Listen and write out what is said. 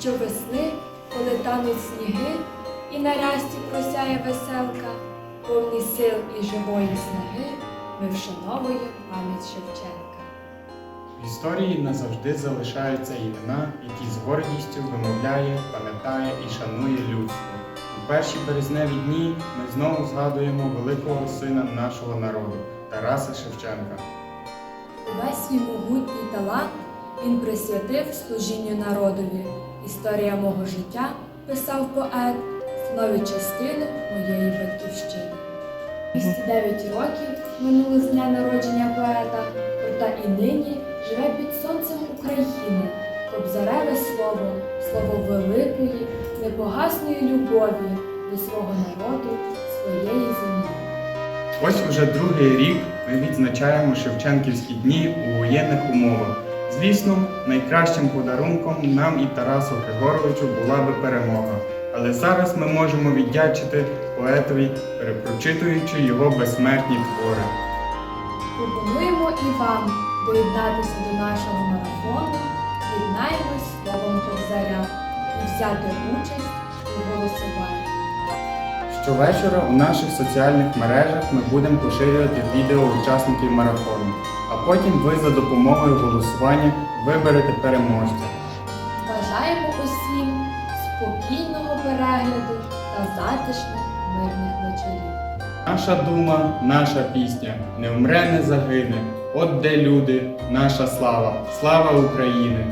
Щовесни, коли тануть сніги, і на просяє веселка, повні сил і живої снаги, ми вшановуємо пам'ять Шевченка. В історії назавжди залишаються імена, які з гордістю вимовляє, пам'ятає і шанує людство. У перші березневі дні ми знову згадуємо великого сина нашого народу Тараса Шевченка. Увесь свій могутній талант він присвятив служінню народові. Історія мого життя, писав поет, становить частину моєї батьківщини. 209 років минуло з дня народження поета, проте і нині живе під сонцем України, кобзареве слово, слово великої, непогасної любові до свого народу, своєї землі. Ось уже другий рік ми відзначаємо Шевченківські дні у воєнних умовах. Звісно, найкращим подарунком нам і Тарасу Григоровичу була би перемога. Але зараз ми можемо віддячити поетові, перепрочитуючи його безсмертні твори. Пропонуємо і вам доєднатися до нашого марафону, єднаємось словом Кобзаря і взяти участь у голосуванні. Щовечора у наших соціальних мережах ми будемо поширювати відео учасників марафону, потім ви за допомогою голосування виберете переможця. Бажаємо усім спокійного перегляду та затишних мирних вечорів. Наша дума, наша пісня, не вмре, не загине. От де люди, наша слава, слава України!